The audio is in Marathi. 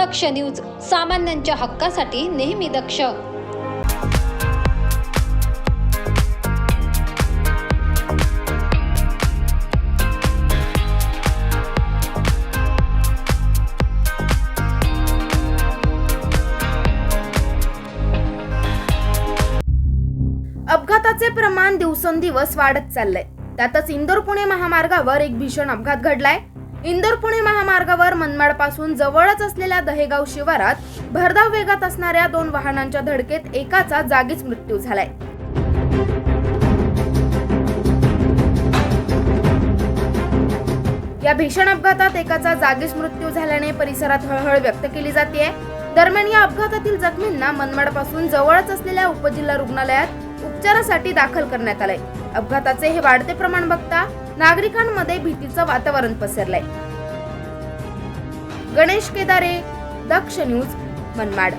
दक्ष न्यूज सामान्यांच्या हक्कासाठी नेहमी दक्ष. अपघाताचे प्रमाण दिवसेंदिवस वाढत चाललंय. त्यातच इंदोर पुणे महामार्गावर एक भीषण अपघात घडलाय. इंदोर पुणे महामार्गावर मनमाडपासून जवळच असलेल्या दहेगाव शिवारात भरधाव वेगात असणाऱ्या दोन वाहनांच्या धडकेत एकाचा जागीच मृत्यू झालाय. या भीषण अपघातात एकाचा जागीच मृत्यू झाल्याने परिसरात हळहळ व्यक्त केली जाते दरम्यान या अपघातातील जखमींना मनमाडपासून जवळच असलेल्या उपजिल्हा रुग्णालयात उपचारासाठी दाखल करण्यात आलंय. अपघाताचे हे वाढते प्रमाण बघता नागरिकांमध्ये भीतीचं वातावरण पसरलंय. गणेश केदारे दक्ष न्यूज मनमाड.